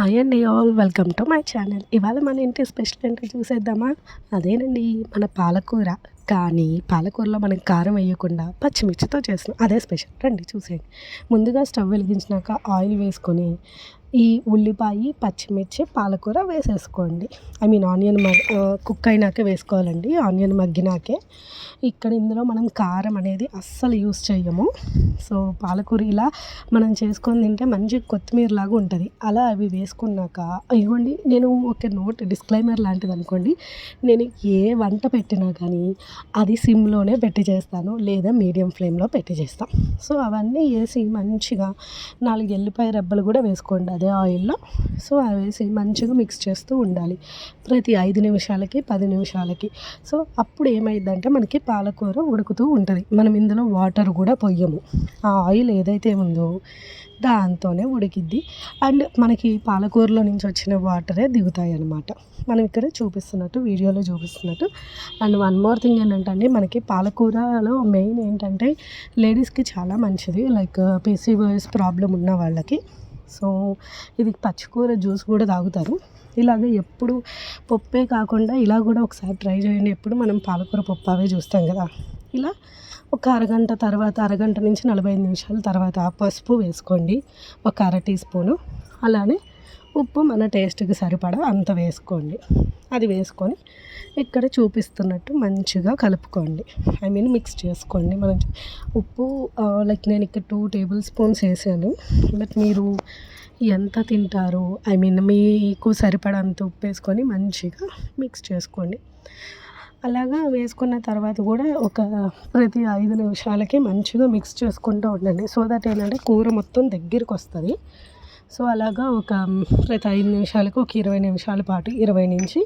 Hi అండి all welcome to my channel ఇవాళ మన ఇంటి స్పెషల్ ఏంటో చూసేద్దామా? అదేనండి మన పాలకూర. కానీ పాలకూరలో మనం కారం వేయకుండా పచ్చిమిర్చితో చేస్తున్నాం. అదే స్పెషల్ రండి చూసేయండి. ముందుగా స్టవ్ వెలిగించినాక ఆయిల్ వేసుకొని ఈ ఉల్లిపాయ పచ్చిమిర్చి పాలకూర వేసేసుకోండి. ఐ మీన్ ఆనియన్ మగ్ కుక్ అయినాకే వేసుకోవాలండి ఆనియన్ మగ్గినాకే. ఇక్కడ ఇందులో మనం కారం అనేది అస్సలు యూస్ చేయము సో పాలకూర ఇలా మనం చేసుకొని తింటే మంచి కొత్తిమీర లాగా ఉంటుంది. అలా అవి వేసుకున్నాక ఇవ్వండి నేను ఒక నోట్ డిస్క్లైమర్ లాంటిది అనుకోండి. నేను ఏ వంట పెట్టినా కానీ అది సిమ్లోనే పెట్టి చేస్తాను లేదా మీడియం ఫ్లేమ్లో పెట్టి చేస్తాను సో అవన్నీ వేసి మంచిగా నాలుగు ఎల్లిపాయ రెబ్బలు కూడా వేసుకోండి. అదే ఆయిల్లో. సో అవి వేసి మంచిగా మిక్స్ చేస్తూ ఉండాలి. ప్రతి ఐదు నిమిషాలకి పది నిమిషాలకి. సో అప్పుడు ఏమైందంటే మనకి పాలకూర ఉడుకుతూ ఉంటుంది. మనం ఇందులో వాటర్ కూడా పొయ్యము. ఆ ఆయిల్ ఏదైతే ఉందో దాంతోనే ఉడికిద్ది. అండ్ మనకి పాలకూరలో నుంచి వచ్చిన వాటరే దిగుతాయి అన్నమాట మనం ఇక్కడ చూపిస్తున్నట్టు వీడియోలో చూపిస్తున్నట్టు. అండ్ వన్ మోర్ థింగ్ ఏంటంటే మనకి పాలకూరలో మెయిన్ ఏంటంటే లేడీస్కి చాలా మంచిది. లైక్ పీసీఓఎస్ ప్రాబ్లం ఉన్న వాళ్ళకి. సో ఇది పచ్చికూర జ్యూస్ కూడా తాగుతారు. ఇలాగ ఎప్పుడు పప్పే కాకుండా ఇలా కూడా ఒకసారి ట్రై చేయండి. ఎప్పుడు మనం పాలకూర పప్పు అవే చూస్తాం కదా. ఇలా ఒక అరగంట తర్వాత అరగంట నుంచి నలభై ఐదు నిమిషాల తర్వాత పసుపు వేసుకోండి. ఒక అర టీ స్పూను. అలానే ఉప్పు మన టేస్ట్కి సరిపడా అంత వేసుకోండి. అది వేసుకొని ఇక్కడ చూపిస్తున్నట్టు మంచిగా కలుపుకోండి. ఐ మీన్ మిక్స్ చేసుకోండి. మనం ఉప్పు లైక్ నేను ఇక్కడ టూ టేబుల్ స్పూన్స్ వేసాను. బట్ మీరు ఎంత తింటారు ఐ మీన్ మీకు సరిపడంత ఉప్పు వేసుకొని మంచిగా మిక్స్ చేసుకోండి. అలాగా వేసుకున్న తర్వాత కూడా ఒక ప్రతి ఐదు నిమిషాలకి మంచిగా మిక్స్ చేసుకుంటూ ఉండండి. సో దట్ ఏంటంటే కూర మొత్తం దగ్గరికి వస్తుంది. సో అలాగా ఒక ప్రతి ఐదు నిమిషాలకు ఒక ఇరవై నిమిషాల పాటు ఇరవై నుంచి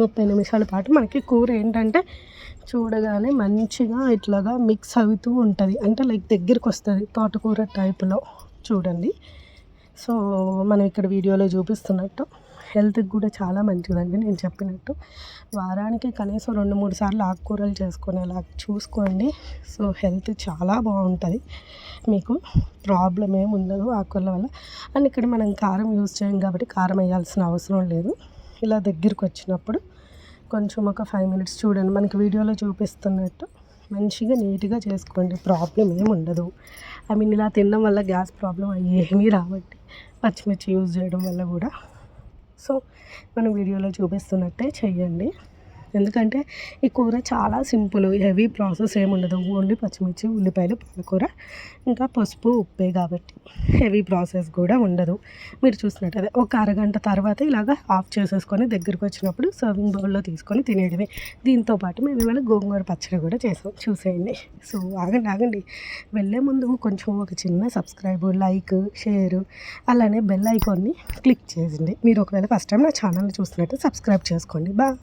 ముప్పై నిమిషాల పాటు మనకి కూర ఏంటంటే చూడగానే మంచిగా ఇట్లాగా మిక్స్ అవుతూ ఉంటుంది. అంటే లైక్ దగ్గరికి వస్తుంది తోటకూర టైప్లో చూడండి. సో మనం ఇక్కడ వీడియోలో చూపిస్తున్నట్టు హెల్త్కి కూడా చాలా మంచిదండి నేను చెప్పినట్టు. వారానికి కనీసం రెండు మూడు సార్లు ఆకుకూరలు చేసుకునేలా చూసుకోండి. సో హెల్త్ చాలా బాగుంటుంది. మీకు ప్రాబ్లం ఏమి ఉండదు ఆకుకూరల వల్ల. అండ్ ఇక్కడ మనం కారం యూజ్ చేయం కాబట్టి కారం వేయాల్సిన అవసరం లేదు. ఇలా దగ్గరికి వచ్చినప్పుడు కొంచెం ఒక ఫైవ్ మినిట్స్ చూడండి. మనకి వీడియోలో చూపిస్తున్నట్టు మంచిగా నీట్గా చేసుకోండి. ప్రాబ్లం ఏమి ఉండదు. ఐ మీన్ ఇలా తినడం వల్ల గ్యాస్ ప్రాబ్లం ఏమీ రావట్టి పచ్చిమిర్చి యూజ్ చేయడం వల్ల కూడా. సో మనం వీడియోలో చూపిస్తున్నట్టే చెయ్యండి. ఎందుకంటే ఈ కూర చాలా సింపుల్ హెవీ ప్రాసెస్ ఏముండదు ఓన్లీ పచ్చిమిర్చి ఉల్లిపాయలు పాలకూర ఇంకా పసుపు ఉప్పే కాబట్టి హెవీ ప్రాసెస్ కూడా ఉండదు. మీరు చూసినట్టు ఒక అరగంట తర్వాత ఇలాగ ఆఫ్ చేసేసుకొని దగ్గరికి వచ్చినప్పుడు సర్వింగ్ బౌల్లో తీసుకొని తినేయడమే. దీంతో పాటు మేము ఇవాళ గోంగూర పచ్చడి కూడా చేసాం. చూసేయండి. సో ఆగండి ఆగండి. వెళ్ళే ముందు కొంచెం ఒక చిన్న సబ్స్క్రైబ్ లైక్ షేర్ అలానే బెల్ ఐకాన్ని క్లిక్ చేయండి. మీరు ఒకవేళ ఫస్ట్ టైం నా ఛానల్ చూస్తున్నట్టు సబ్స్క్రైబ్ చేసుకోండి. బాయ్.